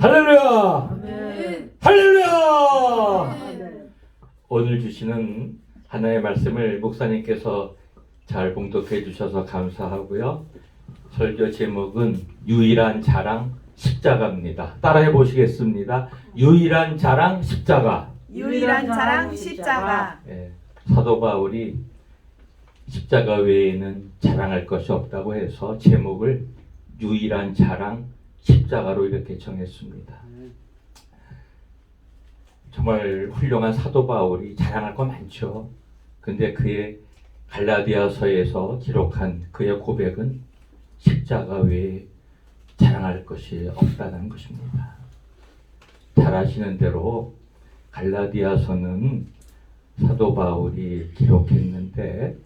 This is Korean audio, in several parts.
할렐루야! 아멘. 할렐루야! 아멘. 오늘 주시는 하나의 말씀을 목사님께서 잘 봉독해 주셔서 감사하고요. 설교 제목은 유일한 자랑 십자가입니다. 따라해 보시겠습니다. 유일한 자랑 십자가. 유일한 자랑 십자가 예, 사도 바울이 십자가 외에는 자랑할 것이 없다고 해서 제목을 유일한 자랑 십자가로 이렇게 정했습니다. 정말 훌륭한 사도 바울이 자랑할 거 많죠. 근데 그의 갈라디아서에서 기록한 그의 고백은 십자가 외에 자랑할 것이 없다는 것입니다. 잘 아시는 대로 갈라디아서는 사도 바울이 기록했는데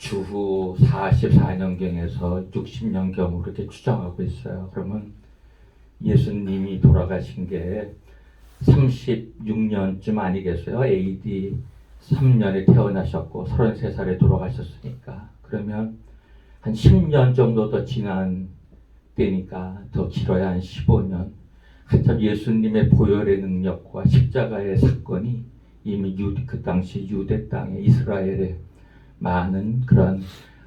주후 44년경에서 60년경으로 이렇게 추정하고 있어요. 그러면 예수님이 돌아가신 게 36년쯤 아니겠어요? AD 3년에 태어나셨고 33살에 돌아가셨으니까 그러면 한 10년 정도 더 지난 때니까 더 길어야 한 15년 한참 예수님의 보혈의 능력과 십자가의 사건이 이미 유, 그 당시 유대 땅에 이스라엘에 많은 그런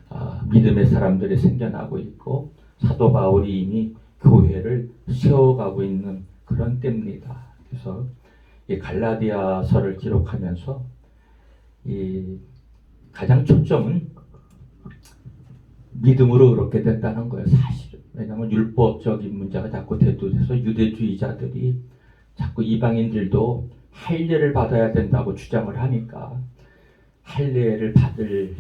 어, 믿음의 사람들이 생겨나고 있고 사도 바울이 이미 교회를 세워가고 있는 그런 때입니다. 그래서 이 갈라디아서를 기록하면서 이 가장 초점은 믿음으로 그렇게 됐다는 거예요. 사실은 왜냐하면 율법적인 문제가 자꾸 대두돼서 유대주의자들이 자꾸 이방인들도 할례를 받아야 된다고 주장을 하니까 할례를 받을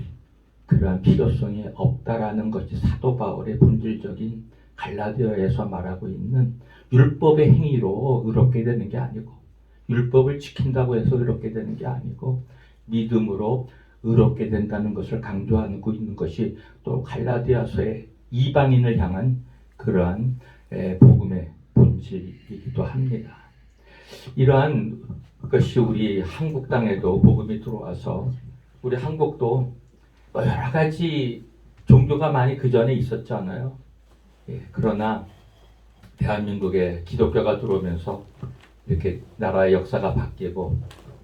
그러한 필요성이 없다라는 것이 사도 바울의 본질적인 갈라디아에서 말하고 있는 율법의 행위로 의롭게 되는 게 아니고 율법을 지킨다고 해서 의롭게 되는 게 아니고 믿음으로 의롭게 된다는 것을 강조하고 있는 것이 또 갈라디아서의 이방인을 향한 그러한 에, 복음의 본질이기도 합니다. 이러한 것이 우리 한국 땅에도 복음이 들어와서 우리 한국도 여러 가지 종교가 많이 그 전에 있었잖아요. 예, 그러나 대한민국에 기독교가 들어오면서 이렇게 나라의 역사가 바뀌고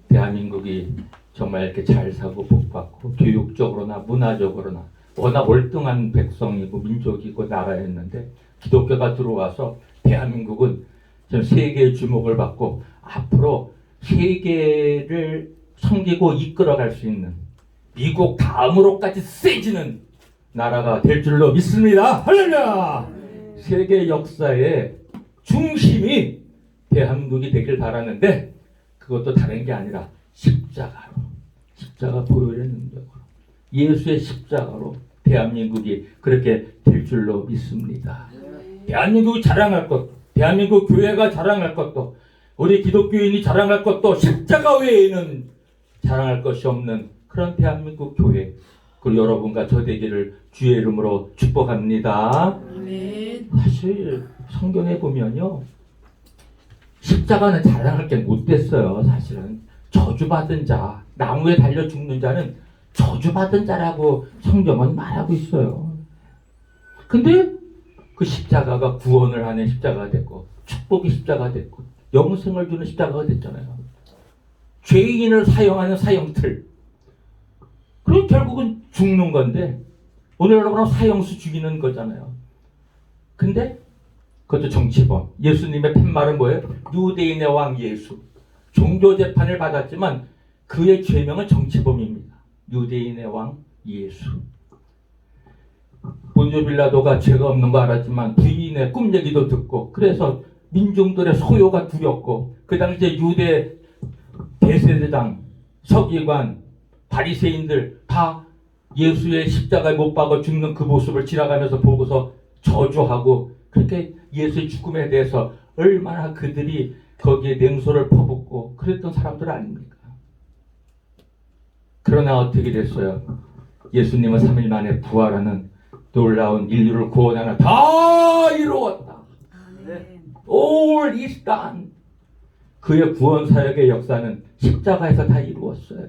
대한민국이 정말 이렇게 잘 사고 복받고 교육적으로나 문화적으로나 워낙 월등한 백성이고 민족이고 나라였는데 기독교가 들어와서 대한민국은 지금 세계의 주목을 받고 앞으로 세계를 섬기고 이끌어갈 수 있는 미국 다음으로까지 세지는 나라가 될 줄로 믿습니다. 할렐루야! 세계 역사의 중심이 대한민국이 되길 바라는데 그것도 다른 게 아니라 십자가로 십자가 보혈의 능력으로 예수의 십자가로 대한민국이 그렇게 될 줄로 믿습니다. 대한민국이 자랑할 것, 대한민국 교회가 자랑할 것도 우리 기독교인이 자랑할 것도 십자가 외에는 자랑할 것이 없는 그런 대한민국 교회 그리고 여러분과 저 되기를 주의 이름으로 축복합니다. 아멘. 사실 성경에 보면요 십자가는 자랑할 게 못 됐어요 사실은 저주받은 자 나무에 달려 죽는 자는 저주받은 자라고 성경은 말하고 있어요 근데 그 십자가가 구원을 하는 십자가가 됐고 축복의 십자가가 됐고 영생을 주는 십자가가 됐잖아요 죄인을 사용하는 사형틀 그럼 결국은 죽는 건데 오늘 여러분은 사형수 죽이는 거잖아요 근데 그것도 정치범. 예수님의 팻말은 뭐예요? 유대인의 왕 예수. 종교 재판을 받았지만 그의 죄명은 정치범입니다. 유대인의 왕 예수. 본조 빌라도가 죄가 없는 거 알았지만 부인의 꿈 얘기도 듣고 그래서 민중들의 소요가 두렵고 그 당시에 유대 대세대장, 서기관, 바리새인들 다 예수의 십자가에 못 박아 죽는 그 모습을 지나가면서 보고서 저주하고 그렇게 예수의 죽음에 대해서 얼마나 그들이 거기에 냉소를 퍼붓고 그랬던 사람들 아닙니까? 그러나 어떻게 됐어요? 예수님은 3일 만에 부활하는 놀라운 인류를 구원하는 다 이루었다. All is done. 그의 구원 사역의 역사는 십자가에서 다 이루었어요.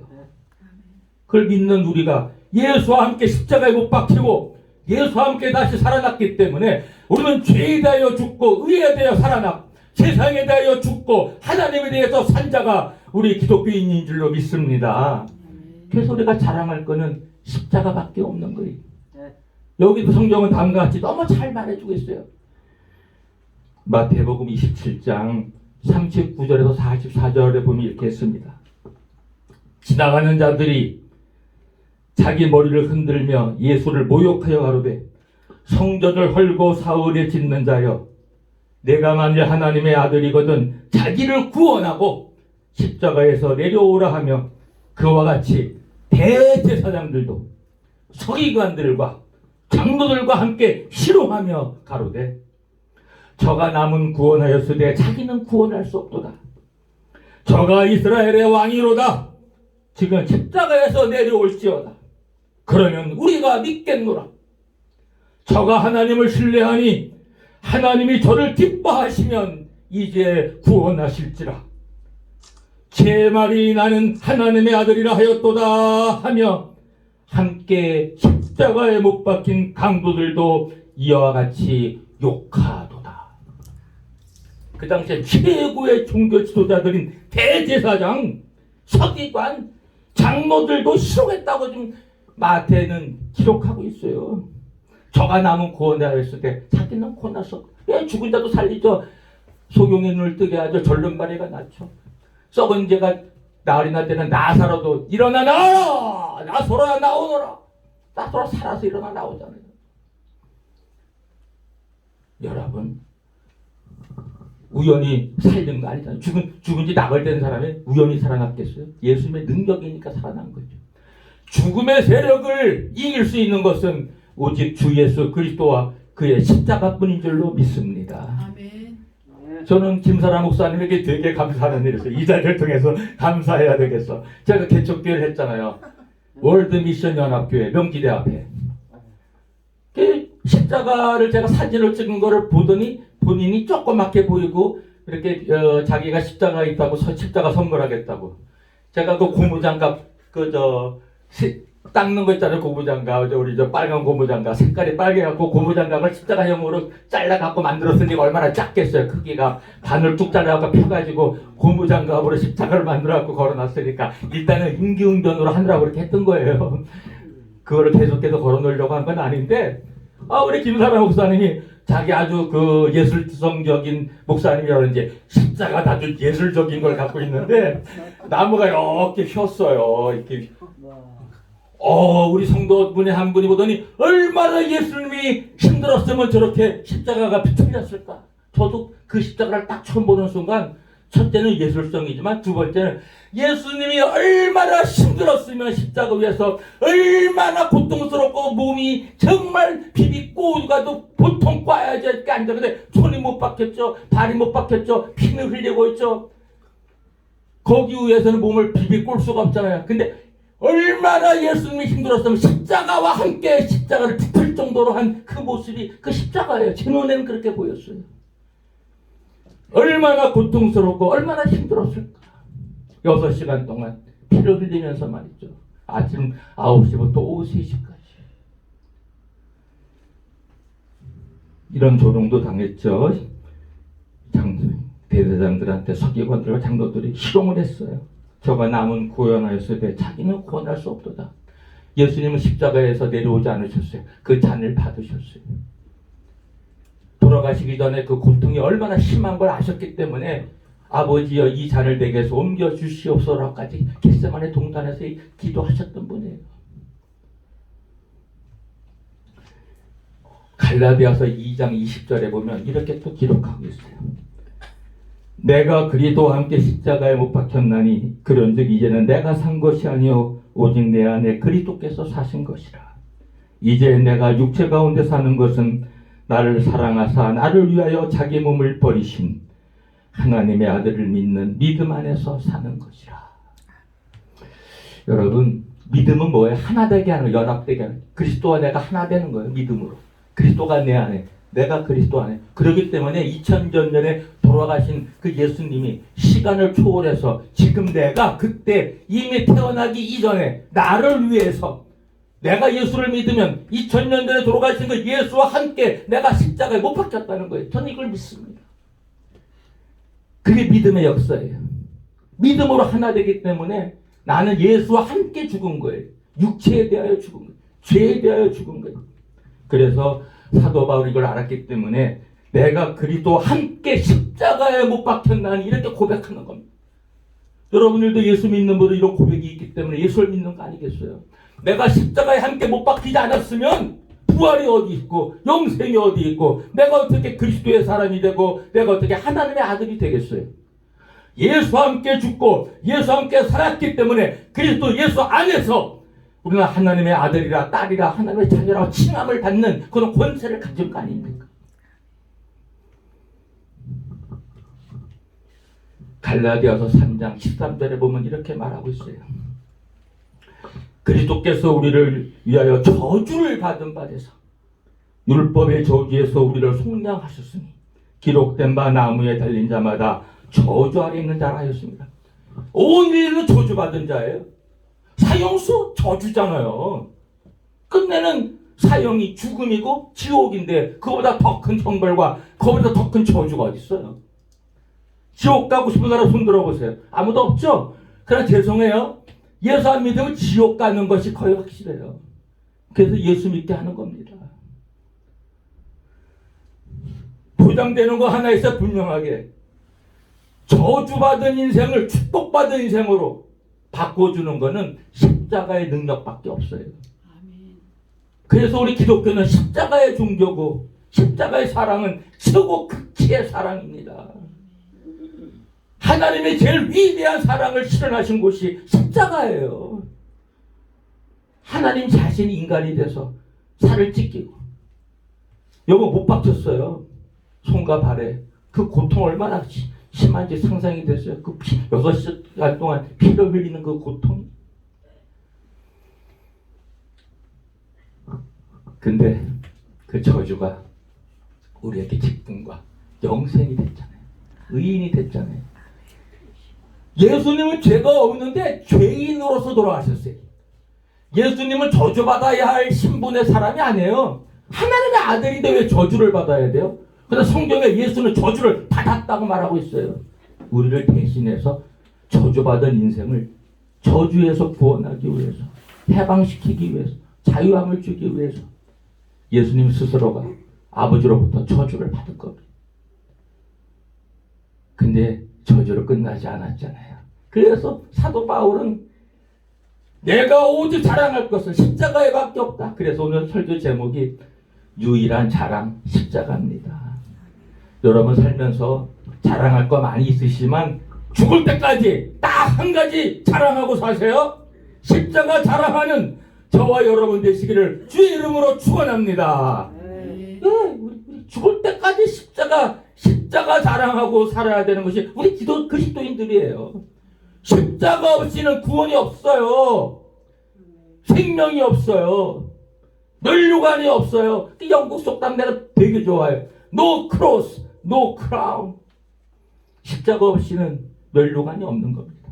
그걸 믿는 우리가 예수와 함께 십자가에 못 박히고 예수와 함께 다시 살아났기 때문에 우리는 죄에 대하여 죽고 의에 대하여 살아났 세상에 대하여 죽고 하나님에 대해서 산 자가 우리 기독교인인 줄로 믿습니다. 그래서 우리가 자랑할 거는 십자가밖에 없는 거예요. 네. 여기도 성경은 다음과 같이 너무 잘 말해주고 있어요. 마태복음 27장 39절에서 44절에 보면 이렇게 했습니다. 지나가는 자들이 자기 머리를 흔들며 예수를 모욕하여 가로되 성전을 헐고 사흘에 짓는 자여 내가 만일 하나님의 아들이거든 자기를 구원하고 십자가에서 내려오라 하며 그와 같이 대제사장들도 서기관들과 장로들과 함께 희롱하며 가로되 저가 남은 구원하였으되 자기는 구원할 수 없도다. 저가 이스라엘의 왕이로다. 지금 십자가에서 내려올지어다. 그러면 우리가 믿겠노라. 저가 하나님을 신뢰하니 하나님이 저를 기뻐하시면 이제 구원하실지라. 제 말이 나는 하나님의 아들이라 하였도다 하며 함께 십자가에 못 박힌 강도들도 이와 같이 욕하도다. 그 당시에 최고의 종교 지도자들인 대제사장, 서기관, 장로들도 희롱했다고 지금 마태는 기록하고 있어요. 저가 남은 구원하였을 때 자기는 구원했어. 왜 죽은 자도 살리죠. 소경의 눈을 뜨게 하죠. 절름발이가 낫죠. 썩은 죄가 나으리 날 때는 나사로도 일어나 나와라! 나서로야 나오너라! 나서로 살아서 일어나 나오잖아요. 여러분, 우연히 살린 거 아니잖아요. 죽은, 죽은 지 나흘 된 사람이 우연히 살아났겠어요? 예수님의 능력이니까 살아난 거죠. 죽음의 세력을 이길 수 있는 것은 오직 주 예수 그리스도와 그의 십자가뿐인 줄로 믿습니다. 아멘. 네. 저는 김사라 목사님에게 되게 감사하는 일이었어요. 이 자리를 통해서 감사해야 되겠어. 제가 개척교회를 했잖아요. 월드 미션 연합교회 명지대 앞에. 그 십자가를 제가 사진을 찍은 거를 보더니 본인이 조그맣게 보이고 이렇게 어, 자기가 십자가 있다고 서- 십자가 선물하겠다고. 제가 그 고무장갑 그저 닦는 거 있잖아요 고무장갑. 저 우리 저 빨간 고무장갑. 색깔이 빨개갖고 고무장갑을 십자가형으로 잘라갖고 만들었으니까 얼마나 작겠어요. 크기가. 반을 뚝 잘라갖고 펴가지고 고무장갑으로 십자가를 만들어갖고 걸어놨으니까 일단은 임기응변으로 하느라고 그렇게 했던 거예요. 그거를 계속해서 걸어놓으려고 한 건 아닌데 아 우리 김사라 목사님이 자기 아주 그 예술성적인 목사님이라든지 십자가 아주 예술적인 걸 갖고 있는데 나무가 이렇게 휘었어요. 이렇게. 와. 어, 우리 성도 분의 한 분이 보더니 얼마나 예수님이 힘들었으면 저렇게 십자가가 비틀렸을까. 저도 그 십자가를 딱 처음 보는 순간 첫째는 예술성이지만 두 번째는 예수님이 얼마나 힘들었으면 십자가 위에서 얼마나 고통스럽고 몸이 정말 비비고 가도 보통 꽈야지 앉았는데 손이 못 박혔죠. 발이 못 박혔죠. 피는 흘리고 있죠. 거기 위에서는 몸을 비비 꼴 수가 없잖아요. 근데 얼마나 예수님이 힘들었으면 십자가와 함께 십자가를 짚을 정도로 한 그 모습이 그 십자가예요. 제 눈에는 그렇게 보였어요. 얼마나 고통스럽고 얼마나 힘들었을까. 여섯 시간 동안 피를 흘리면서 말이죠. 아침 9시부터 오후 3시까지. 이런 조롱도 당했죠. 장, 대대장들한테 서기관들과 장로들이 희롱을 했어요. 저가 남은 구원하였을 때 자기는 구원할 수 없도다. 예수님은 십자가에서 내려오지 않으셨어요. 그 잔을 받으셨어요. 돌아가시기 전에 그 고통이 얼마나 심한 걸 아셨기 때문에 아버지여 이 잔을 내게서 옮겨 주시옵소서까지 겟세만의 동단에서 기도하셨던 분이에요. 갈라디아서 2장 20절에 보면 이렇게 또 기록하고 있어요. 내가 그리스도와 함께 십자가에 못 박혔나니 그런즉 이제는 내가 산 것이 아니요 오직 내 안에 그리스도께서 사신 것이라. 이제 내가 육체 가운데 사는 것은 나를 사랑하사 나를 위하여 자기 몸을 버리신 하나님의 아들을 믿는 믿음 안에서 사는 것이라. 여러분 믿음은 뭐예요? 하나 되게 하는. 연합되게 하는. 그리스도와 내가 하나 되는 거예요. 믿음으로. 그리스도가 내 안에 내가 그리스도 안에 그렇기 때문에 2000년 전에 돌아가신 그 예수님이 시간을 초월해서 지금 내가 그때 이미 태어나기 이전에 나를 위해서 내가 예수를 믿으면 2000년 전에 돌아가신 그 예수와 함께 내가 십자가에 못 박혔다는 거예요. 저는 이걸 믿습니다. 그게 믿음의 역사예요. 믿음으로 하나 되기 때문에 나는 예수와 함께 죽은 거예요. 육체에 대하여 죽은 거예요. 죄에 대하여 죽은 거예요. 그래서 사도 바울이 이걸 알았기 때문에 내가 그리스도 함께 십자가에 못 박혔나니 이렇게 고백하는 겁니다. 여러분들도 예수 믿는 분들 이런 고백이 있기 때문에 예수를 믿는 거 아니겠어요? 내가 십자가에 함께 못 박히지 않았으면 부활이 어디 있고 영생이 어디 있고 내가 어떻게 그리스도의 사람이 되고 내가 어떻게 하나님의 아들이 되겠어요? 예수와 함께 죽고 예수와 함께 살았기 때문에 그리스도 예수 안에서 우리는 하나님의 아들이라 딸이라 하나님의 자녀라고 칭함을 받는 그런 권세를 가진 거 아닙니까? 갈라디아서 3장 13절에 보면 이렇게 말하고 있어요. 그리스도께서 우리를 위하여 저주를 받은 바 되서 율법의 저주에서 우리를 속량하셨으니 기록된 바 나무에 달린 자마다 저주 아래 있는 자라 하였습니다. 온 인류는 저주받은 자예요. 사형수 저주잖아요. 끝내는 사형이 죽음이고 지옥인데 그보다 더 큰 형벌과 그보다 더 큰 저주가 어디 있어요? 지옥 가고 싶은 사람 손 들어보세요. 아무도 없죠? 그러나 죄송해요. 예수 안 믿으면 지옥 가는 것이 거의 확실해요. 그래서 예수 믿게 하는 겁니다. 보장되는 거 하나 있어 분명하게. 저주받은 인생을 축복받은 인생으로 바꿔주는 거는 십자가의 능력밖에 없어요. 그래서 우리 기독교는 십자가의 종교고 십자가의 사랑은 최고 극치의 사랑입니다. 하나님의 제일 위대한 사랑을 실현하신 곳이 십자가예요. 하나님 자신이 인간이 돼서 살을 찢기고 여보 못 박혔어요. 손과 발에 그 고통 얼마나 시- 심한지 상상이 됐어요. 그 피, 6시간 동안 피를 흘리는 그 고통. 근데 그 저주가 우리에게 기쁨과 영생이 됐잖아요. 의인이 됐잖아요. 예수님은 죄가 없는데 죄인으로서 돌아가셨어요. 예수님은 저주받아야 할 신분의 사람이 아니에요. 하나님의 아들인데 왜 저주를 받아야 돼요? 근데 성경에 예수는 저주를 받았다고 말하고 있어요. 우리를 대신해서 저주받은 인생을 저주에서 구원하기 위해서, 해방시키기 위해서, 자유함을 주기 위해서 예수님 스스로가 아버지로부터 저주를 받을 겁니다. 근데 저주로 끝나지 않았잖아요. 그래서 사도 바울은 내가 오직 자랑할 것은 십자가에밖에 없다. 그래서 오늘 설교 제목이 유일한 자랑 십자가입니다. 여러분 살면서 자랑할 거 많이 있으시지만 죽을 때까지 딱 한 가지 자랑하고 사세요. 십자가 자랑하는 저와 여러분 되시기를 주의 이름으로 축원합니다. 예, 우리, 우리 죽을 때까지 십자가 십자가 자랑하고 살아야 되는 것이 우리 기도 그리스도인들이에요. 십자가 없이는 구원이 없어요. 생명이 없어요. 멸류관이 없어요. 그 영국 속담 내가 되게 좋아요. No cross, no crown. 십자가 없이는 멸류관이 없는 겁니다.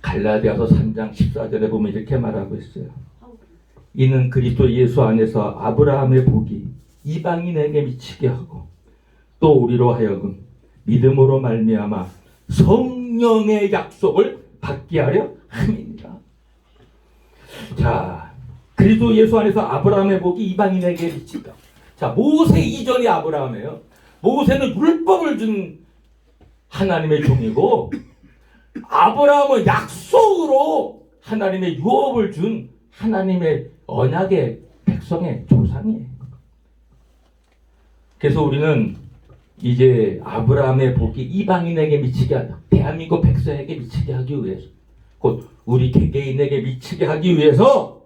갈라디아서 3장 14절에 보면 이렇게 말하고 있어요. 이는 그리스도 예수 안에서 아브라함의 복이 이방인에게 미치게 하고 또 우리로 하여금 믿음으로 말미암아 성령의 약속을 받게 하려 함입니다. 자, 그리스도 예수 안에서 아브라함의 복이 이방인에게 미친다. 자, 모세 이전이 아브라함이에요. 모세는 율법을 준 하나님의 종이고 아브라함은 약속으로 하나님의 유업을 준 하나님의 언약의 백성의 조상이에요. 그래서 우리는 이제 아브라함의 복이 이방인에게 미치게 하다. 대한민국 백성에게 미치게 하기 위해서 곧 우리 개개인에게 미치게 하기 위해서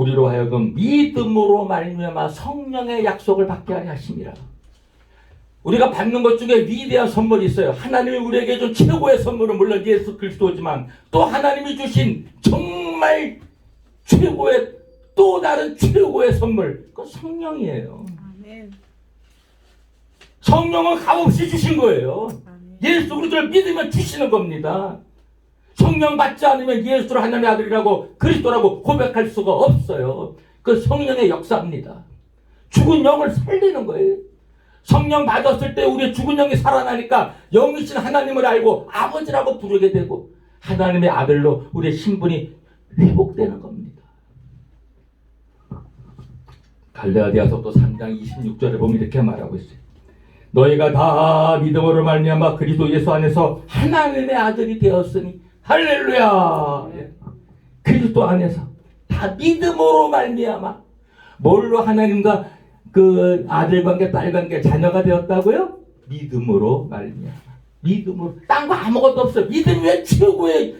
우리로 하여금 믿음으로 말미암아 성령의 약속을 받게 하려 하심이라. 우리가 받는 것 중에 위대한 선물이 있어요. 하나님이 우리에게 준 최고의 선물은 물론 예수 그리스도지만 또 하나님이 주신 정말 최고의 또 다른 최고의 선물 그 성령이에요. 아멘. 성령은 값없이 주신 거예요. 아멘. 예수 그리스도를 믿으면 주시는 겁니다. 성령 받지 않으면 예수를 하나님의 아들이라고 그리스도라고 고백할 수가 없어요. 그 성령의 역사입니다. 죽은 영을 살리는 거예요. 성령 받았을 때 우리의 죽은 영이 살아나니까 영이신 하나님을 알고 아버지라고 부르게 되고 하나님의 아들로 우리의 신분이 회복되는 겁니다. 갈레아디아서 또 3장 26절에 보면 이렇게 말하고 있어요. 너희가 다 믿음으로 말미암아 그리스도 예수 안에서 하나님의 아들이 되었으니 할렐루야. 예. 그리스도 안에서 다 믿음으로 말미암아 뭘로 하나님과 그 아들 관계 딸 관계 자녀가 되었다고요? 믿음으로 말미암아 믿음으로 딴 거 아무것도 없어 믿음이 왜 최고의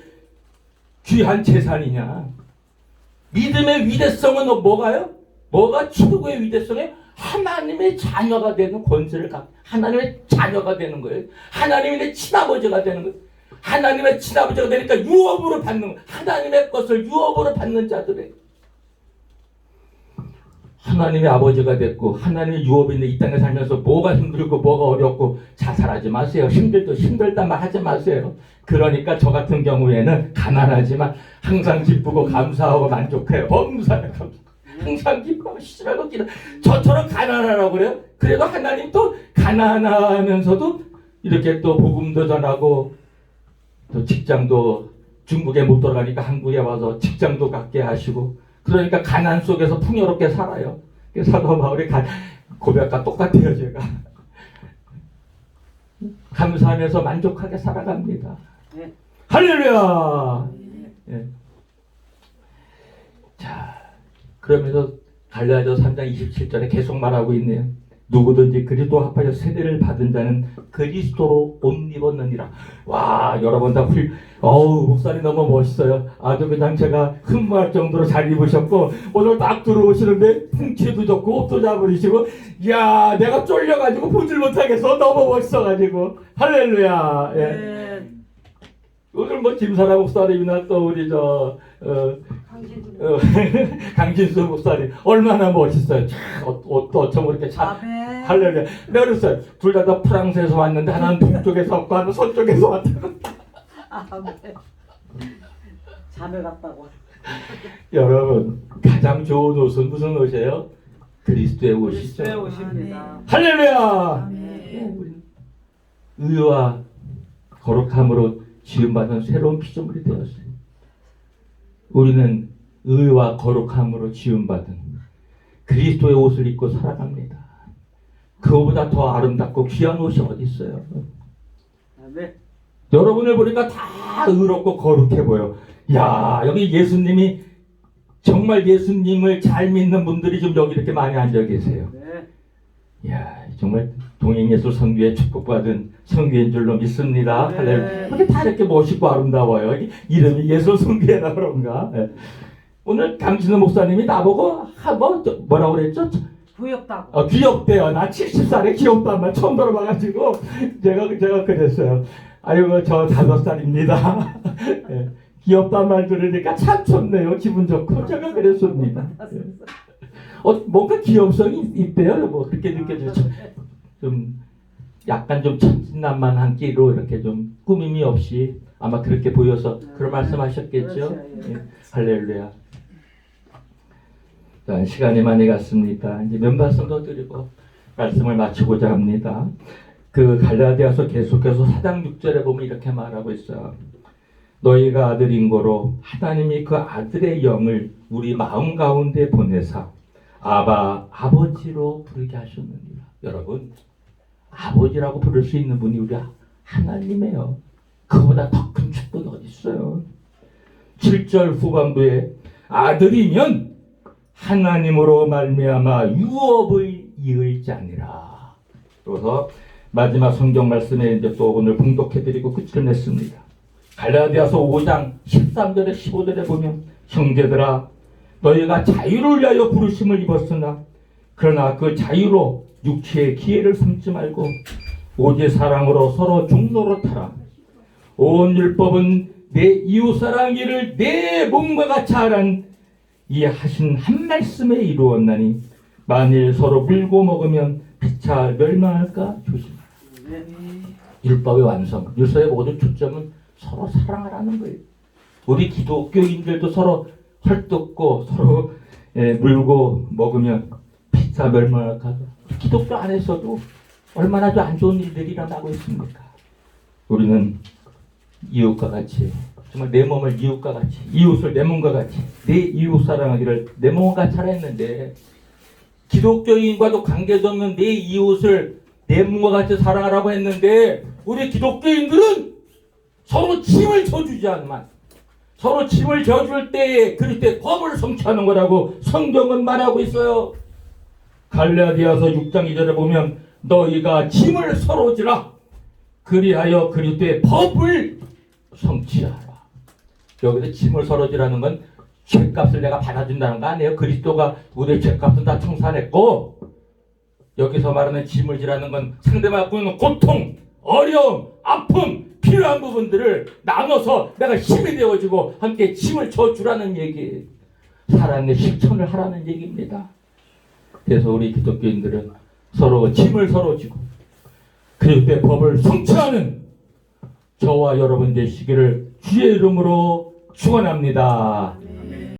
귀한 재산이냐 믿음의 위대성은 뭐가요? 뭐가 최고의 위대성에 하나님의 자녀가 되는 권세를 갖고 하나님의 자녀가 되는 거예요. 하나님의 내 친아버지가 되는 거예요. 하나님의 친아버지가 되니까 유업으로 받는. 하나님의 것을 유업으로 받는 자들의 하나님의 아버지가 됐고 하나님의 유업이 있는 이 땅에 살면서 뭐가 힘들고 뭐가 어렵고 자살하지 마세요. 힘들도 힘들단 말 하지 마세요. 그러니까 저 같은 경우에는 가난하지만 항상 기쁘고 감사하고 만족해요. 범사에 감사. 항상 기뻐하고 시절하고 기도. 저처럼 가난하라고 그래요. 그래도 하나님 또 가난하면서도 이렇게 또 복음도 전하고 또 직장도 중국에 못 돌아가니까 한국에 와서 직장도 갖게 하시고 그러니까 가난 속에서 풍요롭게 살아요. 사도 바울의 가- 고백과 똑같아요, 제가. 감사하면서 만족하게 살아갑니다. 네. 할렐루야! 예. 자, 그러면서 갈라디아 3장 27절에 계속 말하고 있네요. 누구든지 그리스도 합하여 세대를 받은 자는 그리스도로 옷 입었느니라. 와, 여러분 다 훌, 어우, 목사님 너무 멋있어요. 아주 그냥 제가 흠모할 정도로 잘 입으셨고, 오늘 딱 들어오시는데, 풍채도 좋고, 옷도 잡으시고, 이야, 내가 쫄려가지고 보질 못하겠어. 너무 멋있어가지고. 할렐루야. 예. 네. 오늘 뭐 김사라 목사님이나 또 우리 저, 어, 어, 강진수 목사님 얼마나 멋있어요. 참, 옷, 옷도 어쩜 그렇게 참 아멘. 할렐루야. 내가 그랬어요. 둘 다 다 프랑스에서 왔는데 하나는 동쪽에서 왔고 하나는 서쪽에서 왔다고. 아멘. 자매 같다고. 여러분 가장 좋은 옷은 무슨 옷이에요? 그리스도의 옷이죠. 그리스도의 옷입니다. 할렐루야. 아멘. 우리는 의와 거룩함으로 지음받은 새로운 피조물이 되었어요. 우리는 의와 거룩함으로 지음받은 그리스도의 옷을 입고 살아갑니다. 그거보다 더 아름답고 귀한 옷이 어디 있어요? 아멘. 여러분을 보니까 다 의롭고 거룩해 보여. 야 여기 예수님이 정말 예수님을 잘 믿는 분들이 좀 여기 이렇게 많이 앉아 계세요. 네. 야 정말 동행예술 성교에 축복받은 성교인 줄로 믿습니다. 네. 할렐루야. 근데 다 이렇게 멋있고 아름다워요. 이- 이름이 예술 성교회라 그런가? 예. 오늘 강진호 목사님이 나보고 하, 뭐, 저, 뭐라고 그랬죠? 부엽다고. 어, 귀엽대요. 나 70살에 귀엽단 말 처음 들어봐가지고 제가 제가 그랬어요. 아이고 저 다섯 살입니다. 예. 귀엽단 말 들으니까 참 좋네요. 기분 좋고 제가 그랬습니다. 예. 어 뭔가 귀염성이 있대요. 뭐 그렇게 느껴지죠. 좀 약간 좀 천진난만한 끼로 이렇게 좀 꾸밈이 없이 아마 그렇게 보여서 그런 말씀하셨겠죠. 그렇죠, 예. 예. 할렐루야. 자, 시간이 많이 갔습니다. 이제 더 드리고 말씀을 마치고자 합니다. 그 갈라디아서 계속해서 4장 6절에 보면 이렇게 말하고 있어요. 너희가 아들인 거로 하나님이 그 아들의 영을 우리 마음 가운데 보내사 아바 아버지로 부르게 하셨느니라. 여러분 아버지라고 부를 수 있는 분이 우리 하나님이에요. 그보다 더 큰 축복이 어디 있어요? 7절 후반부에 아들이면 하나님으로 말미암아 유업을 이을 자니라. 그래서 마지막 성경 말씀에 이제 또 오늘 봉독해드리고 끝을 냈습니다. 갈라디아서 5장 13절에 15절에 보면 형제들아 너희가 자유를 위하여 부르심을 입었으나 그러나 그 자유로 육체의 기회를 삼지 말고 오직 사랑으로 서로 종로로 타라. 온 율법은 내 이웃사랑이를 내 몸과 같이 하란 이 하신 한 말씀에 이루었나니 만일 서로 물고 먹으면 피차 멸망할까 조심하라. 네. 율법의 완성, 율법의 모든 초점은 서로 사랑하라는 거예요. 우리 기독교인들도 서로 헐뜯고 서로 예, 물고 먹으면 직사멸망하가 기독교 안에서도 얼마나 좀안 좋은 일들이 일어나고 있습니까? 우리는 이웃과 같이 정말 내 몸을 이웃과 같이 이웃을 내 몸과 같이 내 이웃 사랑하기를 내 몸과 같이 하라 했는데 기독교인과도 관계도 없는 내 이웃을 내 몸과 같이 사랑하라고 했는데 우리 기독교인들은 서로 침을 져주지만 서로 침을 져줄 때에 그럴 때 법을 성취하는 거라고 성경은 말하고 있어요. 갈라디아서 6장 2절에 보면 너희가 침을 서로 지라 그리하여 그릴 때 법을 성취하라. 여기서 침을 서로 지라는 건 죄값을 내가 받아준다는 거 아니에요. 그리스도가 우리의 죄값은 다 청산했고 여기서 말하는 짐을 지라는 건 상대방이 있는 고통, 어려움, 아픔, 필요한 부분들을 나눠서 내가 힘이 되어지고 함께 짐을 져주라는 얘기, 사랑의 실천을 하라는 얘기입니다. 그래서 우리 기독교인들은 서로 짐을 서로 지고 그리스도의 법을 성취하는 저와 여러분 되시기를 주의 이름으로 축원합니다.